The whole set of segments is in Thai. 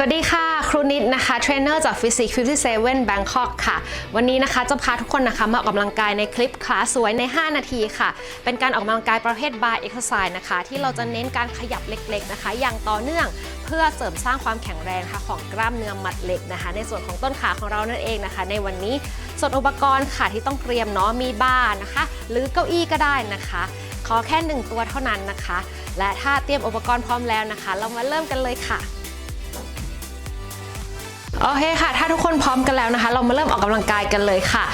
สวัสดีค่ะ ครูนิดนะคะ เทรนเนอร์จาก Physics 57 Bangkok ค่ะ วันนี้นะคะจะพาทุกคนนะคะมาออกกำลังกายในคลิปคลาสสวยใน 5 นาทีค่ะ เป็นการออกกำลังกายประเภท bar exercise นะคะ ที่เราจะเน้นการขยับเล็กๆนะคะ อย่างต่อเนื่องเพื่อเสริมสร้างความแข็งแรงค่ะของกล้ามเนื้อมัดเล็กนะคะ ในส่วนของต้นขาของเรานั่นเองนะคะ ในวันนี้ส่วนอุปกรณ์ค่ะที่ต้องเตรียมเนาะมีบาร์นะคะ หรือเก้าอี้ก็ได้นะคะขอแค่ 1 ตัวเท่านั้นนะคะ และถ้าเตรียมอุปกรณ์พร้อมแล้วนะคะ เรามาเริ่มกันเลยค่ะ โอเคค่ะ ถ้าทุกคนพร้อมกันแล้วนะคะ เรามาเริ่มออกกำลังกายกันเลยค่ะ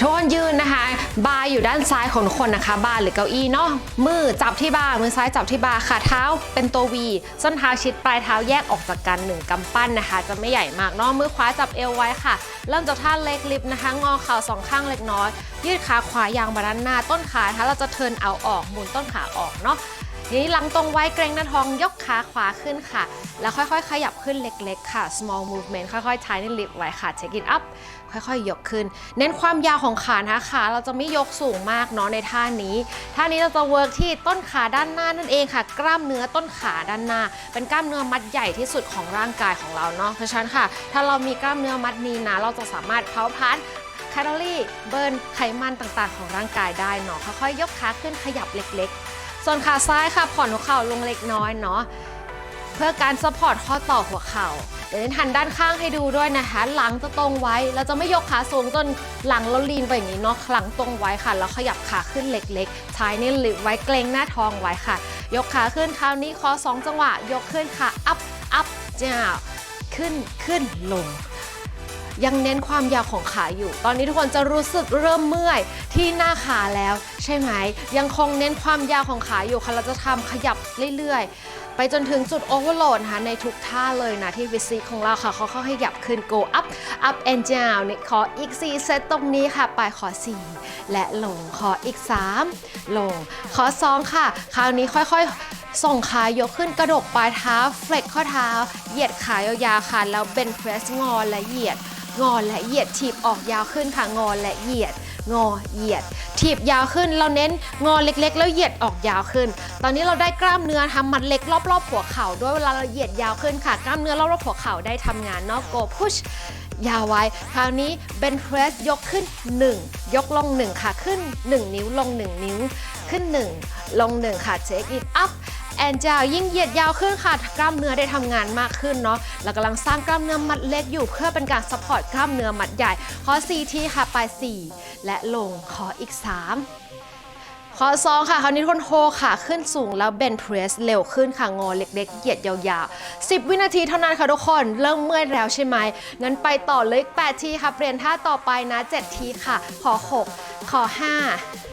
ทุกคนยืนนะคะ บาร์อยู่ด้านซ้ายของทุกคนนะคะ บาร์หรือเก้าอี้เนาะ มือจับที่บาร์ มือซ้ายจับที่บาร์ค่ะ เท้าเป็นตัววี ส้นเท้าชิดปลายเท้าแยกออกจากกันหนึ่งกำปั้นนะคะ จะไม่ใหญ่มากเนาะ มือขวาจับเอวไว้ค่ะ เริ่มจากท่าเล็กลิฟต์นะคะ งอเข่าสองข้างเล็กน้อย ยืดขาขวายางมาด้านหน้า ต้นขานะคะ เราจะเทินเอาออก หมุนต้นขาออกเนาะ ทีนี้หลังตรงไว้เกรงหน้าท้องยกขาขวาขึ้นค่ะ แล้วค่อยๆ ขยับขึ้นเล็กๆ ค่ะ small movement ค่อยๆ tiny lift ไว้ค่ะ take it up ค่อยๆ ยกขึ้น เน้นความยาวของขานะคะขาเราจะไม่ยกสูงมากเนาะในท่านี้ ท่านี้เราจะ work ที่ต้นขาด้านหน้านั่นเองค่ะ กล้ามเนื้อต้นขาด้านหน้า เป็นกล้ามเนื้อมัดใหญ่ที่สุดของร่างกายของเราเนาะเพราะฉะนั้นค่ะ ถ้าเรามีกล้ามเนื้อมัดนี้นะ เราจะสามารถเผาผลาญแคลอรี่เบิร์นไขมันต่างๆ ของร่างกายได้เนาะค่อยๆ ยกขาขึ้นขยับเล็กๆ ส่วนขาซ้ายค่ะผ่อนหัวเข่าลงเล็กน้อยเนาะเพื่อการซัพพอร์ตข้อต่อหัวเข่าเดี๋ยวหันด้านข้างให้ดูด้วยนะคะ หลังจะตรงไว้ เราจะไม่ยกขาสูงจนหลังเราลีนไปอย่างนี้เนาะหลังตรงไว้ค่ะ แล้วขยับขาขึ้นเล็กๆใช้นี่ลิฟไว้เกรงหน้าท้องไว้ค่ะ ยกขาขึ้นคราวนี้คอสองจังหวะ ยกขึ้นค่ะ up up จ้าขึ้นขึ้นลง ยังเน้นความยาวของขาอยู่ ตอนนี้ทุกคนจะรู้สึกเริ่มเมื่อยที่หน้าขาแล้ว ใช่ไหม ยังคงเน้นความยาวของขาอยู่ค่ะเราจะทำขยับเรื่อยๆ ไปจนถึงจุดโอเวอร์โหลดนะคะในทุกท่าเลยนะที่วิซีของเราค่ะเขาเข้าขยับขึ้น go up up and down นี่ขออีก 4 เซตตรงนี้ค่ะ ไปขอ 4 และลงขออีก 3 ลง ขอ 2 ค่ะ คราวนี้ค่อยๆส่งขายกขึ้นกระดกปลายเท้า เฟลกข้อเท้า เหยียดขายาวๆค่ะแล้วเบนเพรสงอและเหยียด งอและเหยียดถีบออกยาวขึ้นค่ะงอและเหยียด งอเหยียด ถีบยาวขึ้นเราเน้นงอเล็กๆ แล้วเหยียดออกยาวขึ้น ตอนนี้เราได้กล้ามเนื้อทำมัดเล็กรอบๆหัวเข่าด้วยเวลาเราเหยียดยาวขึ้นค่ะ กล้ามเนื้อรอบๆหัวเข่าได้ทำงานเนอกโกพุชยาวไว้ คราวนี้เบนเพรสยกขึ้น 1 ยกลง 1 ค่ะ ขึ้น 1 นิ้วลง 1 นิ้ว ขึ้น 1 ลง 1 ค่ะ take it up แอนจาวยิ่งเหยียดยาวขึ้นค่ะกล้ามเนื้อได้ทำงานมากขึ้นเนาะเรากำลังสร้างกล้ามเนื้อมัดเล็กอยู่เพื่อเป็นการซัพพอร์ตกล้ามเนื้อมัดใหญ่ขอ4ทีค่ะไป4และลงขออีก 3 ขอสองค่ะคราวนี้ทุนโฮค่ะ ขึ้นสูงแล้วเบนเพรสเร็วขึ้นค่ะ งอเล็กๆเหยียดยาวๆ 10 วินาทีเท่านั้นค่ะทุกคน เริ่มเมื่อยแล้วใช่ไหมงั้นไปต่อเลยอีก8ทีค่ะ เปลี่ยนท่าต่อไปนะ 7 ทีค่ะ ขอ 6 ขอ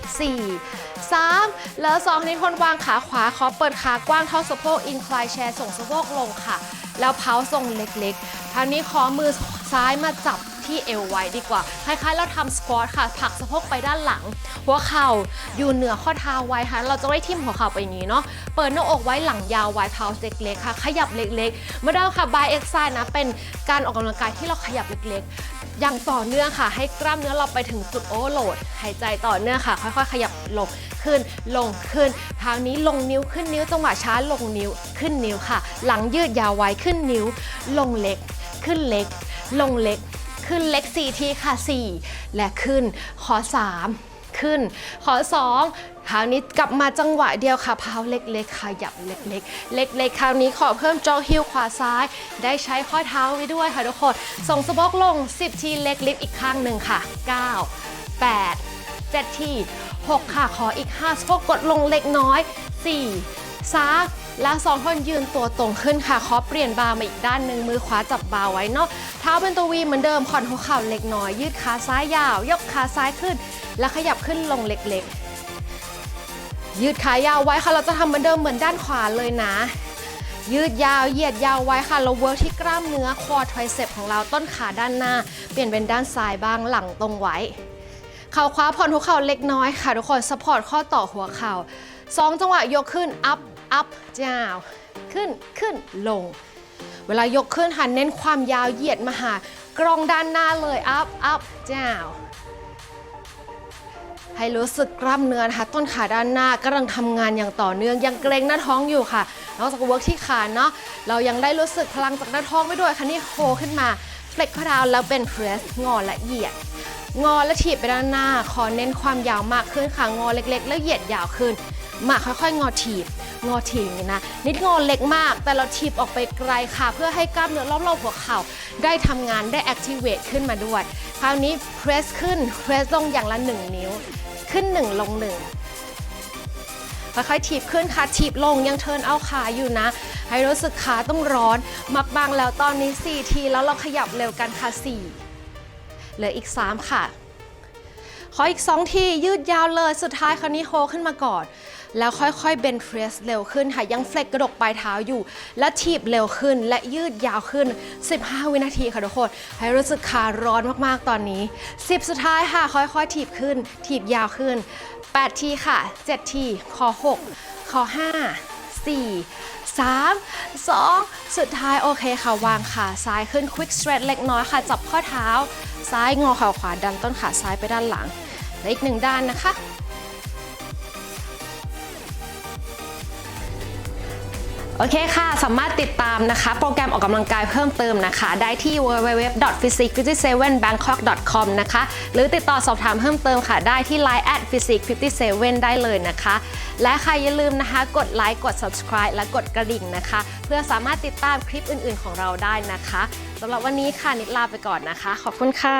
5 4 3 แล้ว2นี้คนวางขาขวา ขอเปิดขากว้างเท่าสะโพกอินคลายแชร์ส่งสะโพกลงค่ะ แล้วเพาทรงเล็กๆคราวนี้ขอมือซ้ายมาจับ ที่เอวไว้ดีกว่า คล้ายๆ เราทำสควอตค่ะผลักสะโพกไปด้านหลัง หัวเข่าอยู่เหนือข้อเท้าไว้ค่ะ เราจะไม่ทิ่มหัวเข่าไปอย่างนี้เนาะ เปิดหน้าอกไว้หลังยาวไว้เพาเล็กๆค่ะ ขยับเล็กๆมาดิมค่ะบายเอ็กซ์ไซนะ เป็นการออกกำลังกายที่เราขยับเล็กๆ อย่างต่อเนื่องค่ะ ให้กล้ามเนื้อเราไปถึงจุดโอเวอร์โหลด หายใจต่อเนื่องค่ะ ค่อยๆ ขยับลงขึ้นลงขึ้น ทางนี้ลงนิ้วขึ้นนิ้วจังหวะช้าลงนิ้วขึ้นนิ้วค่ะ หลังยืดยาวไว้ขึ้นนิ้ว ลงเล็ก ขึ้นเล็ก ลงเล็ก ขึ้นเล็ก4ทีค่ะ 4 และขึ้นขอ 3 ขึ้น ขอ 2 คราวนี้กลับมาจังหวะเดียวค่ะเพาเล็กๆขยับเล็กๆ เล็กๆ คราวนี้ขอเพิ่มจอฮิลขวาซ้าย ได้ใช้ข้อเท้าไว้ด้วยค่ะทุกคน ส่งสะโพกลง 10 ทีเล็กลิฟต์อีกข้างหนึ่งค่ะ 9 8 7 ที 6 ค่ะ ขออีก5สะโพกกดลงเล็กน้อย4ซ้าแล้วสองคนยืนตัวตรงขึ้นค่ะ ขอเปลี่ยนบาร์มาอีกด้านหนึ่งมือขวาจับบาร์ไว้เนาะ เท้าเป็นตัววีเหมือนเดิมผ่อนหัวเข่าเล็กน้อย ยืดขาซ้ายยาว ยกขาซ้ายขึ้น แล้วขยับขึ้นลงเล็กๆ ยืดขายาวไว้ค่ะเราจะทำเหมือนเดิมเหมือนด้านขวาเลยนะ ยืดยาวเหยียดยาวไว้ค่ะเราเวิร์กที่กล้ามเนื้อคอทริเซปของเราต้นขาด้านหน้า เปลี่ยนเป็นด้านซ้ายบ้างหลังตรงไว้เข่าขวาผ่อนหัวเข่าเล็กน้อยค่ะทุกคนสปอร์ตข้อต่อหัวเข่าสองจังหวะยกขึ้น up up down ขึ้นขึ้นลง เวลายกขึ้นหันเน้นความยาวเหยียดมาหากรองด้านหน้าเลย up up down ให้รู้สึกกล้ามเนื้อนะคะต้นขาด้านหน้ากำลังทำงานอย่างต่อเนื่องยังเกรงหน้าท้องอยู่ค่ะนอกจากเวิร์กที่ขาเนาะเรายังได้รู้สึกพลังจากหน้าท้องไปด้วยค่ะนี่โคขึ้นมาเฟล็กข้อเท้าแล้วเป็นเพรสงอและเหยียด งอและถีบไปด้านหน้า ขอเน้นความยาวมากขึ้นค่ะงอเล็ก ๆ แล้วเหยียดยาวขึ้นมาค่อยๆ งอถีบ งอถีอย่างนี้นะ นิดงอเล็กมาก แต่เราถีบออกไปไกลค่ะ เพื่อให้กล้ามเนื้อรอบๆหัวเข่า ได้ทำงานได้ activate ขึ้นมาด้วย คราวนี้ press ขึ้น press ลงอย่างละ 1 นิ้ว ขึ้น 1 ลง 1ค่อยๆถีบขึ้นค่ะถีบลงยังเทิร์นเอาขาอยู่นะ ให้รู้สึกขาต้องร้อนมักบางแล้วตอนนี้ 4 ทีแล้วเราขยับเร็วกันค่ะ 4 เหลืออีก 3 ค่ะ ขออีก 2 ทียืดยาวเลยสุดท้ายคราวนี้โฮขึ้นมาก่อน แล้วค่อยๆเบนเพรสเร็วขึ้นค่ะ ยังเฟล็กกระดกปลายเท้าอยู่ และถีบเร็วขึ้นและยืดยาวขึ้น 15 วินาทีค่ะทุกคน ให้รู้สึกขาร้อนมากๆตอนนี้ 10 สุดท้ายค่ะ ค่อยๆถีบขึ้นถีบยาวขึ้น 8 ทีค่ะ 7 ทีขอ6ขอ5 4 3 2 สุดท้ายโอเคค่ะ วางขาซ้ายขึ้น quick stretch เล็กน้อยค่ะ จับข้อเท้า ซ้ายงอเข่าขวาดันต้นขาซ้ายไปด้านหลัง และอีกหนึ่งด้านนะคะ โอเคค่ะ สามารถติดตามนะคะ โปรแกรมออกกำลังกายเพิ่มเติมนะคะ ได้ที่ www.physique57.com นะคะ หรือติดต่อสอบถามเพิ่มเติมค่ะ ได้ที่ line at physique57 ได้เลยนะคะ และใครอย่าลืมนะคะ กดไลค์กด subscribe และกดกระดิ่งนะคะ เพื่อสามารถติดตามคลิปอื่นๆของเราได้นะคะสำหรับวันนี้ค่ะนิดลาไปก่อนนะคะ ขอบคุณค่ะ